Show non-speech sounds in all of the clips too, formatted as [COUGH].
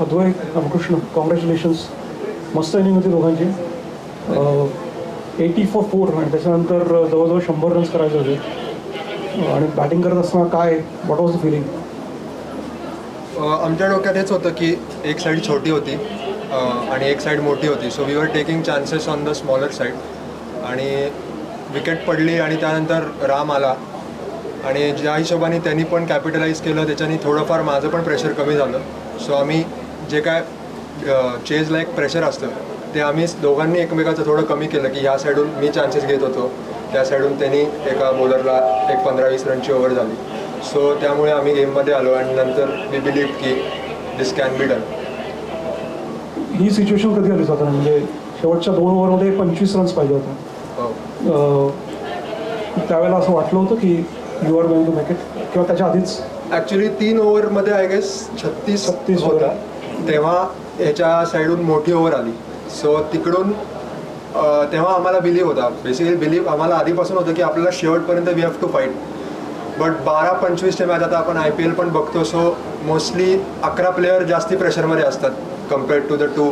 अद्वय Ramakrishna congratulations मस्त inning होती दोघांची. एटी फॉर फोर आणि त्याच्यानंतर जवळजवळ शंभर रन्स करायचे होते. आणि बॅटिंग करत असताना काय वॉट वॉज द फिलिंग आमच्या डोक्यात हेच होतं की एक साईड छोटी होती आणि एक साईड मोठी होती. So we were taking chances on the smaller side आणि विकेट पडली आणि त्यानंतर राम आला. आणि ज्या हिशोबाने त्यांनी पण कॅपिटलाइज केलं त्याच्याने थोडंफार माझं पण प्रेशर कमी झालं. सो आम्ही जे काय चेज लाईक प्रेशर असतं ते आम्ही दोघांनी एकमेकाचं थोडं कमी केलं की ह्या साईडून मी चान्सेस घेत होतो. त्या साईडून त्यांनी एका बॉलरला एक पंधरा वीस रनची ओव्हर झाली. सो त्यामुळे आम्ही गेममध्ये आलो आणि नंतर मी बिलीव की दिस कॅन बी डन ही सिच्युएशन कधी आली साधारण? म्हणजे शेवटच्या दोन ओव्हरमध्ये पंचवीस रन्स पाहिजे होते हो. त्यावेळेला असं वाटलं होतं की you are going to make it किंवा त्याच्या आधीच? ॲक्च्युली तीन ओव्हरमध्ये आय गेस छत्तीस 36 होता. तेव्हा ह्याच्या साईडून मोठी ओव्हर आली. सो तिकडून तेव्हा आम्हाला बिलीव होता. बेसिकली बिलीव आम्हाला आधीपासून होतं की आपल्याला शेवटपर्यंत we have to fight but बारा पंचवीसच्या मॅच आता आपण आय पी एल पण बघतो. सो मोस्टली अकरा प्लेयर जास्ती प्रेशरमध्ये असतात compared to the two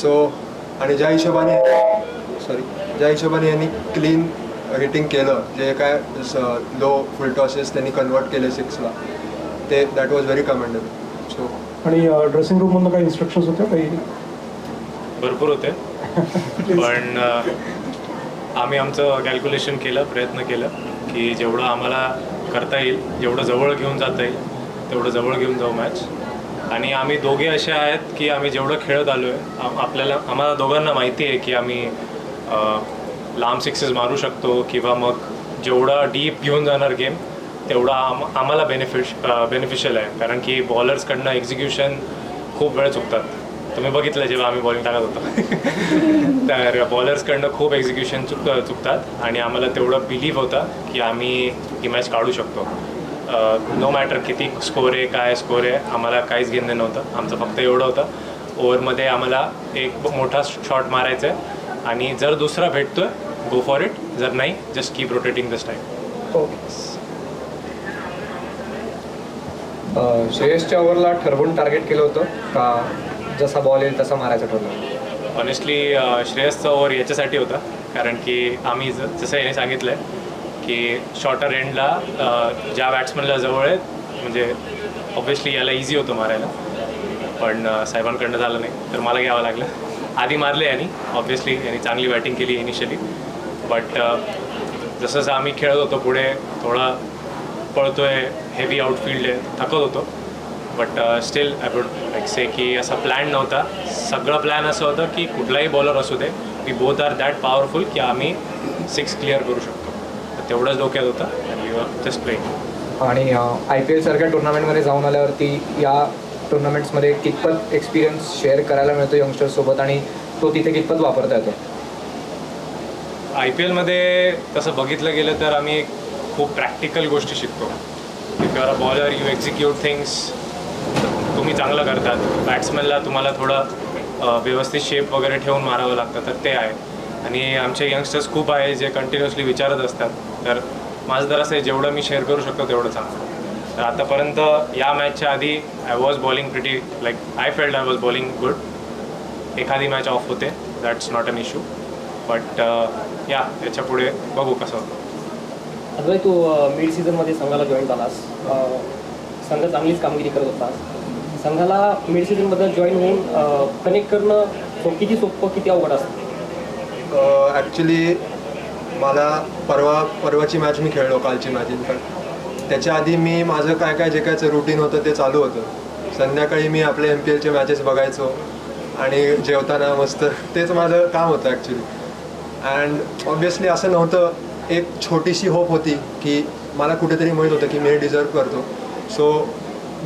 so आणि ज्या हिशोबाने सॉरी ज्या हिशोबाने यांनी क्लीन हिटिंग केलं जे काय लो फुल टॉसेस त्यांनी कन्वर्ट केले सिक्सला ते दॅट वॉज व्हेरी कमेंडेबल आणि ड्रेसिंग रूममधनं काही इन्स्ट्रक्शन्स होत्या काही? भरपूर होते. [LAUGHS] पण आम्ही आमचं कॅल्क्युलेशन केलं प्रयत्न केलं की जेवढं आम्हाला करता येईल जेवढं जवळ घेऊन जाता येईल तेवढं जवळ घेऊन जाऊ मॅच आणि आम्ही दोघे असे आहेत की आम्ही जेवढं खेळत आलो आहे आपल्याला आम्हाला दोघांना माहिती आहे की आम्ही लांब सिक्सेस मारू शकतो किंवा मग जेवढा डीप घेऊन जाणार गेम तेवढा आम आम्हाला बेनिफिश बेनिफिशियल आहे. कारण की बॉलर्सकडनं एक्झिक्युशन खूप वेळ चुकतात. तुम्ही बघितलं जेव्हा आम्ही बॉलिंग टाकत होतो. [LAUGHS] तर बॉलर्सकडनं खूप एक्झिक्युशन चुक चुकतात. आणि आम्हाला तेवढं बिलीव्ह होता की आम्ही ही मॅच काढू शकतो. नो मॅटर किती स्कोर आहे काय स्कोर आहे आम्हाला काहीच घेणं नव्हतं. आमचं फक्त एवढं होतं. ओव्हरमध्ये आम्हाला एक मोठा शॉट मारायचा आहे आणि जर दुसरा भेटतोय गो फॉर इट जर नाही just keep rotating this time okay uh, श्रेयसच्या ओव्हरला ठरवून टार्गेट केलं होतं का जसा बॉल येईल तसा मारायचं ठरवलं? ऑनेस्टली श्रेयसचा ओव्हर याच्यासाठी होता कारण की आम्ही ज जसं याने सांगितलं आहे की शॉर्टर एंडला ज्या बॅट्समनला जवळ आहेत म्हणजे ऑब्व्हियसली याला इझी होतं मारायला पण साहेबांकडनं झालं नाही तर मला घ्यावं लागलं. आधी मारले यांनी ऑब्व्हियसली यांनी चांगली बॅटिंग केली इनिशियली बट जसं जसं आम्ही खेळत होतो पुढे थोडा पळतोय हेवी आउटफील्ड आहे थकत होतो. But still I would like say की असा प्लॅन नव्हता. सगळं प्लॅन असं होतं की कुठलाही बॉलर असू दे we both are that powerful की आम्ही सिक्स क्लिअर करू शकतो. तर तेवढंच डोक्यात होतं आणि यू आर जस्ट प्लेइंग आणि आय पी एलसारख्या टुर्नामेंटमध्ये जाऊन आल्यावरती या टुर्नामेंट्समध्ये कितपत एक्सपिरियन्स शेअर करायला मिळतो यंगस्टर्ससोबत आणि तो तिथे कितपत वापरता येतो? आय पी एलमध्ये तसं बघितलं गेलं तर आम्ही खूप प्रॅक्टिकल गोष्टी शिकतो. If you are a bowler you execute things तुम्ही चांगलं करतात. बॅट्समॅनला तुम्हाला थोडं व्यवस्थित शेप वगैरे ठेवून मारावं लागतं तर ते आहे. आणि आमचे यंगस्टर्स खूप आहे जे कंटिन्युअसली विचारत असतात. तर माझं तर असं आहे जेवढं मी शेअर करू शकतो तेवढं चांगलं. तर आतापर्यंत या मॅचच्या आधी I was bowling pretty like I failed I was bowling good एखादी मॅच ऑफ होते. That's not an issue but या याच्यापुढे बघू कसं होतं. अगदी तू मिड सीझनमध्ये संघाला जॉईन झालास. संघ चांगलीच कामगिरी करत होतास संघाला मिड सीझनबद्दल जॉईन होऊन कनेक्ट करणं सो किती सोपं किती अवघड असतं? ॲक्च्युली मला परवा परवाची मॅच मी खेळलो कालची मॅच इनफॅक्ट त्याच्या आधी मी माझं काय काय जे काय रुटीन होतं ते चालू होतं. संध्याकाळी मी आपले एम पी एलचे मॅचेस बघायचो आणि जेवताना मस्त तेच माझं काम होतं ॲक्च्युली अँड ऑब्वियसली असं नव्हतं एक छोटीशी होप होती की मला कुठेतरी माहीत होतं की मी हे डिझर्व करतो. सो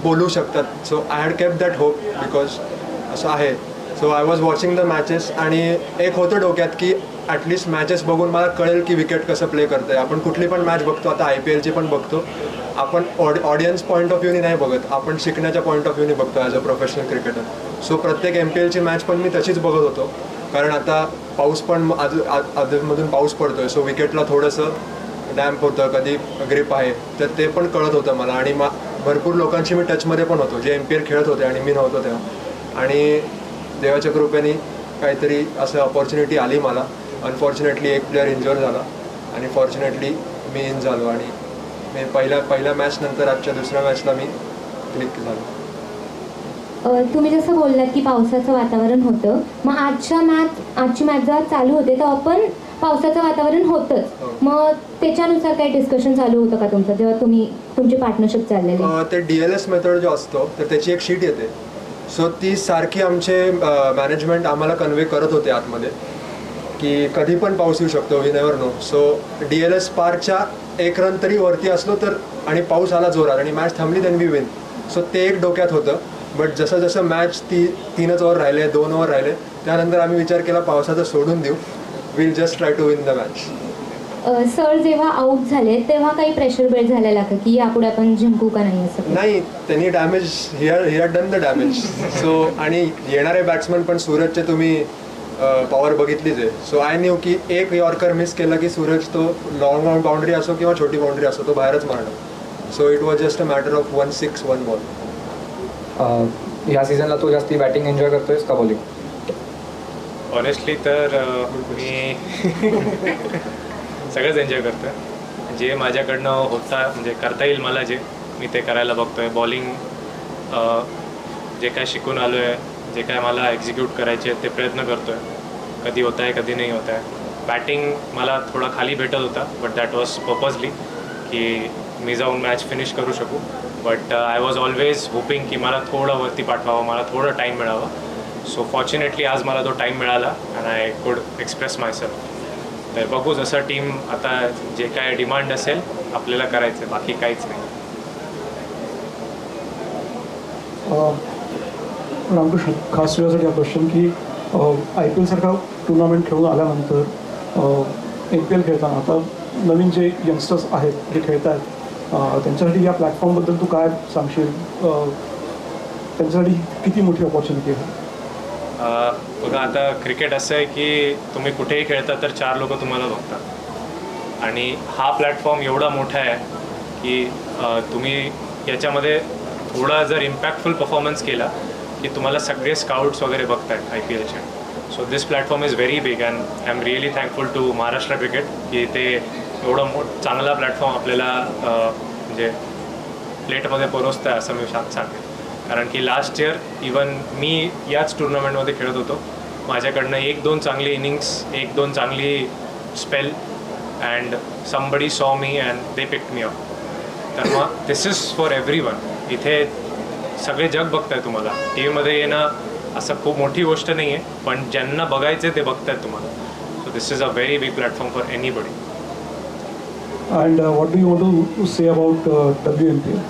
बोलू शकतात. So I had kept that hope because असं आहे. So I was watching the matches आणि एक होतं डोक्यात की ॲटलिस्ट मॅचेस बघून मला कळेल की विकेट कसं प्ले करतं आहे आपण कुठली पण मॅच बघतो. आता आय पी एलची पण बघतो. आपण ऑड ऑडियन्स पॉईंट ऑफ व्ह्यूनी नाही बघत. आपण शिकण्याच्या पॉईंट ऑफ व्ह्यूनी बघतो as a professional cricketer so प्रत्येक एम पी एलची मॅच पण मी तशीच बघत होतो. कारण आता पाऊस पण आज आधीमधून पाऊस पडतो आहे सो विकेटला थोडंसं डॅम्प होतं कधी ग्रिप आहे तर ते पण कळत होतं मला. आणि मा भरपूर लोकांशी मी टचमध्ये पण होतो जे एम पी एल खेळत होते आणि मी नव्हतो तेव्हा. आणि देवाच्या कृपेने काहीतरी असं अपॉर्च्युनिटी आली मला. अनफॉर्च्युनेटली एक प्लेअर इंजोर झाला. आणि फॉर्च्युनेटली मी इन झालो. आणि मी पहिल्या पहिल्या मॅच नंतर आजच्या दुसऱ्या मॅचला मी क्लिक झालो. तुम्ही जसं बोललात की पावसाचं वातावरण होतं मग आजच्या मॅच आजची मॅच जेव्हा चालू होते तेव्हा पण पावसाचं वातावरण होतंच. हो. मग त्याच्यानुसार काही डिस्कशन चालू होतं का तुमचं जेव्हा तुम्ही तुमची पार्टनरशिप चाललेली? अ, ते डी एल एस मेथड जो असतो तर त्याची एक शीट येते. सो ती सारखी आमचे मॅनेजमेंट आम्हाला कन्वे करत होते आतमध्ये की कधी पण पाऊस येऊ शकतो we never know so D L S पारच्या एक रन तरी वरती असलो तर आणि पाऊस आला जोरात आणि मॅच थांबली देन वी विन सो ते एक डोक्यात होतं. बट जसं जसं मॅच ती तीनच ओव्हर राहिले दोन ओव्हर राहिले त्यानंतर आम्ही विचार केला पावसाचं सोडून देऊ. Will just try to win the match sir जेव्हा आऊट झाले तेव्हा काही प्रेशर बेल्ट झालेला का? की यापुढे आपण जिंकू का नाही असं? नाही त्यांनी damage here here done the damage so आणि येणारे बॅट्समन पण सूरजचे तुम्ही पॉवर बघितलीच आहे. सो आय न्यू की एक यॉर्कर मिस केला की सूरज तो लॉंग बाउंड्री असो किंवा छोटी बाउंड्री असो तो बाहेरच मारणार. So it was just a matter of one six one ball ह्या सीझनला तू जास्ती बॅटिंग एन्जॉय करतोयस का बॉलिंग ऑनेस्टली तर मी [LAUGHS] सगळंच एन्जॉय करतो जे माझ्याकडनं होता म्हणजे करता येईल मला जे मी ते करायला बघतो आहे बॉलिंग जे काय शिकून आलो आहे जे काय मला एक्झिक्यूट करायचे ते प्रयत्न करतो आहे कधी होत आहे कधी नाही होत आहे बॅटिंग मला थोडा खाली भेटत होता बट दॅट वॉज पर्पजली की मी जाऊन मॅच फिनिश करू शकू. But I was always hoping की मला थोडं वरती पाठवावं मला थोडं टाईम मिळावा. सो फॉर्च्युनेटली आज मला तो टाईम मिळाला and I could express myself तर बघू जसं टीम आता जे काय डिमांड असेल आपल्याला करायचं बाकी काहीच नाही. रामकृष्ण खास तुझ्यासाठी हा क्वेश्चन की आय पी एलसारखा टुर्नामेंट खेळून आल्यानंतर एम पी एल खेळताना आता नवीन जे यंगस्टर्स आहेत जे खेळत आहेत त्यांच्यासाठी या प्लॅटफॉर्मबद्दल तू काय सांगशील? त्यांच्यासाठी किती मोठी ऑपॉर्च्युनिटी आहे? बघा आता क्रिकेट असं आहे की तुम्ही कुठेही खेळता तर चार लोक तुम्हाला बघतात. आणि हा प्लॅटफॉर्म एवढा मोठा आहे की तुम्ही याच्यामध्ये थोडा जर इम्पॅक्टफुल परफॉर्मन्स केला की तुम्हाला सगळे स्काउट्स वगैरे बघतायत आय पी एलचे so this platform is very big and I am really thankful to Maharashtra cricket की ते एवढं मोठ चांगला प्लॅटफॉर्म आपल्याला म्हणजे प्लेटमध्ये पोरोचतं आहे असं मी सांग सांगेन. कारण की लास्ट इयर इवन मी याच टुर्नामेंटमध्ये खेळत होतो. माझ्याकडनं एक दोन चांगली इनिंग्स एक दोन चांगली spell and somebody saw me and they pick me up तर मग this is for everyone इथे सगळे जग बघत आहे तुम्हाला टी व्हीमध्ये येणं असं खूप मोठी गोष्ट नाही आहे पण ज्यांना बघायचं ते बघत आहेत तुम्हाला. So this is a very big platform for anybody And what what do you to say about W M P L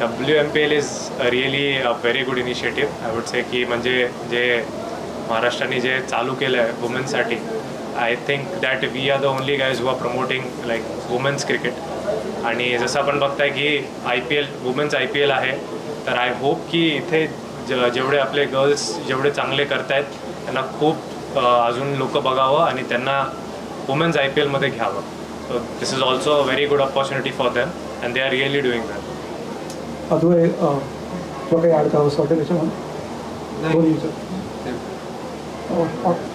W M P L is really a very good initiative I would say की म्हणजे जे महाराष्ट्राने जे चालू केलं आहे वुमेन्ससाठी I think that we are the only guys who are promoting like women's cricket आणि जसं आपण बघताय की I P L women's I P L आहे तर आय होप की इथे ज जेवढे आपले गर्ल्स जेवढे चांगले करतायत त्यांना खूप अजून लोक बघावं आणि त्यांना वुमेन्स आय पी एलमध्ये घ्यावं so this is also a very good opportunity for them and they are really doing that Advay uh, तुला काही ॲड करावं असं वाटेल